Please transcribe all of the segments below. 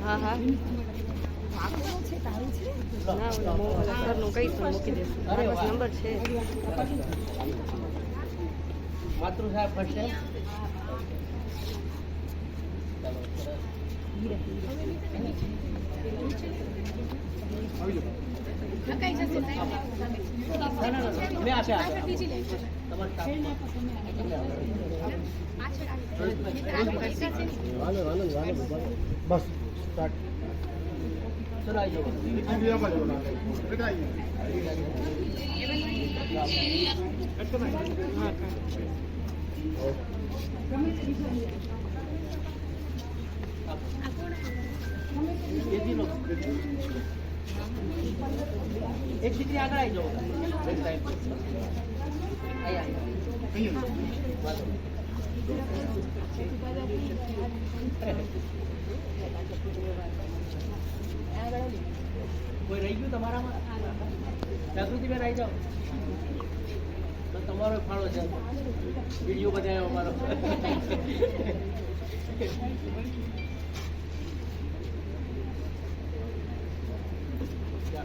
હા હા ના ઓલા મો- ઓલા સરનું કહીશ ને મૂકી દેશું મારા પાસે નંબર છે માતૃ સાહેબ ફર્સ્ટ મેં આપે આપે તમારે બસ સ્ટાર્ટ. એક દીકરી આગળ આવી જાઓ. કોઈ રહી ગયું તમારામાં? જાગૃતિબેન, આવી જાઓ. તો તમારો ફાળો છે. વીડિયો બનાવ્યો અમારો ચાલો આવી જાઓ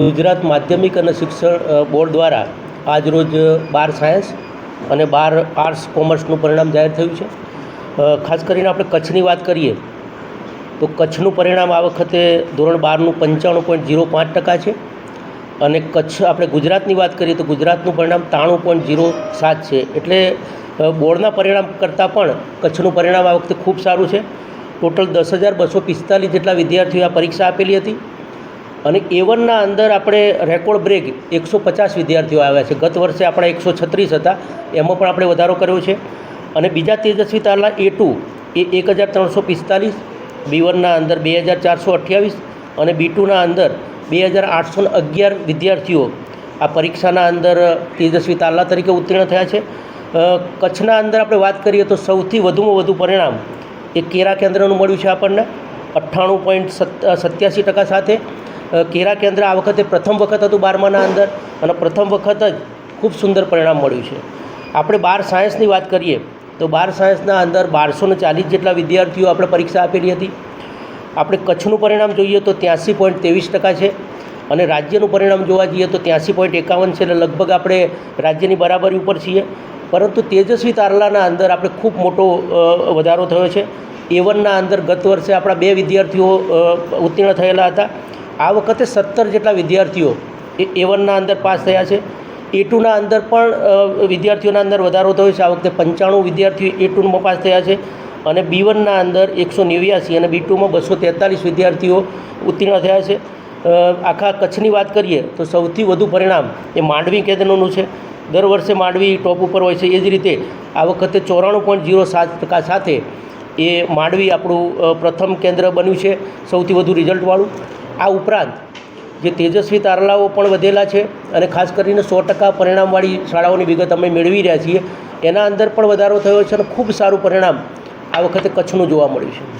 ગુજરાત માધ્યમિક અને શિક્ષણ બોર્ડ દ્વારા આજરોજ બાર સાયન્સ અને બાર આર્ટ્સ કોમર્સનું પરિણામ જાહેર થયું છે. ખાસ કરીને આપણે કચ્છની વાત કરીએ, તો કચ્છનું પરિણામ આ વખતે ધોરણ બારનું પંચાણું પોઈન્ટ ઝીરો પાંચ ટકા છે અને કચ્છ, આપણે ગુજરાતની વાત કરીએ તો ગુજરાતનું પરિણામ ત્રાણું પોઈન્ટ ઝીરો સાત છે. એટલે બોર્ડના પરિણામ કરતાં પણ કચ્છનું પરિણામ આ વખતે ખૂબ સારું છે. ટોટલ દસ હજાર બસો પિસ્તાલીસ જેટલા વિદ્યાર્થીઓએ આ પરીક્ષા આપેલી હતી. અને એ વનના અંદર આપણે રેકોર્ડ બ્રેક એકસો પચાસ વિદ્યાર્થીઓ આવ્યા છે. ગત વર્ષે આપણા એકસો છત્રીસ હતા. એમાં પણ આપણે વધારો કર્યો છે. અને બીજા તેજસ્વી તારલા એ ટુ એ એક હજાર ત્રણસો પિસ્તાલીસ બી વનના અંદર બે હજાર ચારસો અઠ્યાવીસ અને બી ટુના અંદર બે હજાર આઠસો અગિયાર વિદ્યાર્થીઓ આ પરીક્ષાના અંદર તેજસ્વી તારલા તરીકે ઉત્તીર્ણ થયા છે. કચ્છના અંદર આપણે વાત કરીએ તો સૌથી વધુમાં વધુ પરિણામ એ કેરા કેન્દ્રનું મળ્યું છે આપણને. અઠ્ઠાણું પોઈન્ટ સત્યાસી ટકા સાથે. કેરા કેન્દ્ર આ વખતે પ્રથમ વખત હતું બારમાના અંદર અને પ્રથમ વખત જ ખૂબ સુંદર પરિણામ મળ્યું છે. આપણે બાર સાયન્સની વાત કરીએ તો બાર સાયન્સના અંદર બારસો ને ચાલીસ જેટલા વિદ્યાર્થીઓ આપણે પરીક્ષા આપેલી હતી. આપણે કચ્છનું પરિણામ જોઈએ તો ત્યાંસી પોઈન્ટ ત્રેવીસ ટકા છે અને રાજ્યનું પરિણામ જોવા જઈએ તો ત્યાંસી પોઈન્ટ એકાવન છે એટલે લગભગ આપણે રાજ્યની બરાબરી ઉપર છીએ. પરંતુ તેજસ્વી તારલાના અંદર આપણે ખૂબ મોટો વધારો થયો છે. એ વનના અંદર ગત વર્ષે આપણા બે વિદ્યાર્થીઓ ઉત્તીર્ણ થયેલા હતા. આ વખતે સત્તર જેટલા વિદ્યાર્થીઓ એ એ વનના અંદર પાસ થયા છે. એ ટુના અંદર પણ વિદ્યાર્થીઓના અંદર વધારો થયો છે. આ વખતે પંચાણું વિદ્યાર્થીઓ એ ટુમાં પાસ થયા છે અને બી વનના અંદર એકસો નેવ્યાસી અને બી ટુમાં બસો તેતાલીસ વિદ્યાર્થીઓ ઉત્તીર્ણ થયા છે. આખા કચ્છની વાત કરીએ તો સૌથી વધુ પરિણામ એ માંડવી કેન્દ્રનું છે. દર વર્ષે માંડવી ટોપ ઉપર હોય છે. એ જ રીતે આ વખતે ચોરાણું પોઈન્ટ ઝીરો સાત ટકા સાથે એ માંડવી આપણું પ્રથમ કેન્દ્ર બન્યું છે સૌથી વધુ રિઝલ્ટવાળું. આ ઉપરાંત જે તેજસ્વી તારલાઓ પણ વધેલા છે અને ખાસ કરીને સો ટકા પરિણામવાળી શાળાઓની વિગત અમે મેળવી રહ્યા છીએ. એના અંદર પણ વધારો થયો છે અને ખૂબ સારું પરિણામ આ વખતે કચ્છનું જોવા મળ્યું છે.